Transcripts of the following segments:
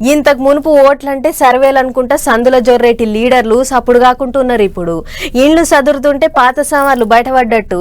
ఇంతకు మునుపు ఓట్లంటే సర్వేలు అనుకుంటా సందుల జొర్రేటి లీడర్లు సప్పుడు కాకుంటున్నారు ఇప్పుడు. ఇండ్లు సదురుతుంటే పాత సామాన్లు బయటపడ్డట్టు.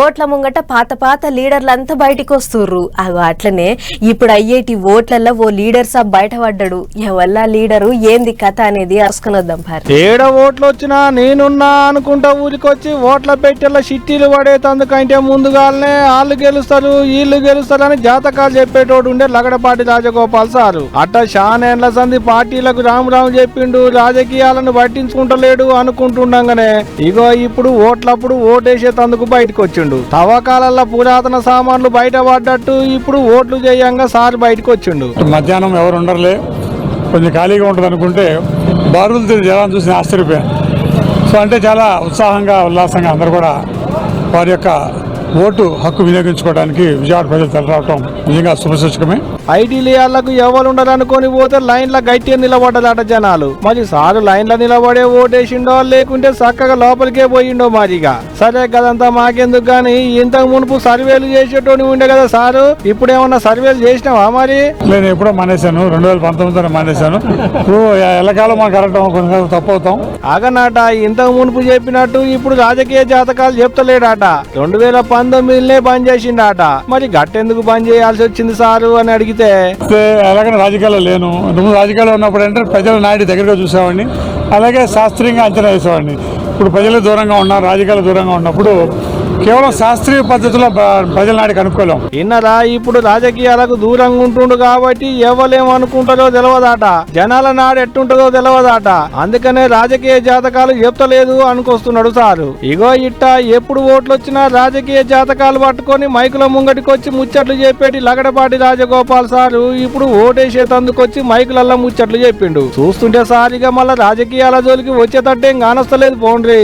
ఓట్ల ముంగట పాత పాత లీడర్లు అంతా బయటికి వస్తుర్రు. అగో అట్లనే ఇప్పుడు అయ్యేటి ఓట్లల్లో ఓ లీడర్ సబ్ బయటపడ్డాడు. ఎవల్లా లీడరు? ఏంది కథ అనేది అరుసుకునొద్దాం ఏడ ఓట్లు వచ్చినా నేనున్నా అనుకుంటా ఊరికొచ్చి ఓట్ల పెట్టెల చిట్టీలు పడేతందుకంటే ముందుగానే వాళ్ళు గెలుస్తారు వీళ్ళు గెలుస్తారు అని జాతకాలు చెప్పేటోడు ఉండే లగడపాటి రాజగోపాల్ సారు. అట్ట షానేండ్ల సంది పార్టీలకు రాము రాము చెప్పిండు రాజకీయాలను పట్టించుకుంటలేడు అనుకుంటుండగానే ఇగో ఇప్పుడు ఓట్లప్పుడు ఓటేసేటందుకు బయటకు వచ్చిండు తవ్వకాలల్లో పురాతన సామాన్లు బయట పడ్డట్టు ఇప్పుడు ఓట్లు చేయంగా సార్ బయటకు వచ్చిండు మధ్యాహ్నం ఎవరు ఉండరులే. కొంచెం ఖాళీగా ఉంటుంది అనుకుంటే బారులు తిరిగి జనాన్ని చూసి ఆశ్చర్యపోయాను. సో అంటే చాలా ఉత్సాహంగా ఉల్లాసంగా అందరూ కూడా వారి యొక్క ఓటు హక్కు వినియోగించుకోవడానికి విజయవాడ ప్రజలు తలరావటం నిజంగా శుభసూచకమే ఐటీలియాలకు అనుకొని పోతే లైన్ల గట్టిగా నిలబడ్డదట జనాలు. మరి సారు లైన్ల నిలబడే ఓటేసిండో లేకుంటే చక్కగా లోపలికే పోయిండో మరిగా. సరే కదంతా మాకెందుకు గాని ఇంతకు మునుపు సర్వేలు చేసేటోని ఉండే కదా సారు. ఇప్పుడు ఏమన్నా సర్వేలు చేసినావా మరి? నేను ఎప్పుడో మానేశాను రెండు వేల పంతొమ్మిదిలో మానేశాను. ఇప్పుడు ఎల్లకాలం మాకు కరెక్ట్ కొంచెం తప్పు అవుతాం ఆగనాట ఇంతకు మునుపు చెప్పినట్టు ఇప్పుడు రాజకీయ జాతకాలు చెప్తలేడాట. రెండు వేల పంతొమ్మిదిలో బంద్ చేసిండట. మరి గట్టెందుకు బంద్ చేయాల్సి వచ్చింది సారు అని అడిగితే? అయితే ఎలాగైనా రాజకీయాల్లో లేను. నువ్వు రాజకీయాల్లో ఉన్నప్పుడు అంటే ప్రజల నాయుడు దగ్గరగా చూసేవాడిని. అలాగే శాస్త్రీయంగా అంచనా వేసేవాడిని. ఇప్పుడు ప్రజలు దూరంగా ఉన్నాం రాజకీయాలు దూరంగా ఉన్నప్పుడు కేవలం శాస్త్రీయ పద్ధతిలో ప్రజల నాయుడు కనుక్కోలేం ఇన్నరా ఇప్పుడు రాజకీయాలకు దూరంగా ఉంటుండు కాబట్టి ఎవరేమనుకుంటారో తెలియదాట జనాల నాడు ఎట్టుంటుందో తెలియదాట అందుకనే రాజకీయ జాతకాలు చెప్తలేదు అనుకొస్తున్నాడు సారు. ఇగో ఇట్ట ఎప్పుడు ఓట్లు వచ్చినా రాజకీయ జాతకాలు పట్టుకొని మైకుల ముంగటికొచ్చి ముచ్చట్లు చెప్పేటి లగడపాటి రాజగోపాల్ సారు ఇప్పుడు ఓటేసేతందుకొచ్చి మైకులల్లో ముచ్చట్లు చెప్పిండు. చూస్తుంటే సారిగా మళ్ళా రాజకీయాల జోలికి వచ్చేటట్టేం కానొస్తలేదు పోండ్రీ.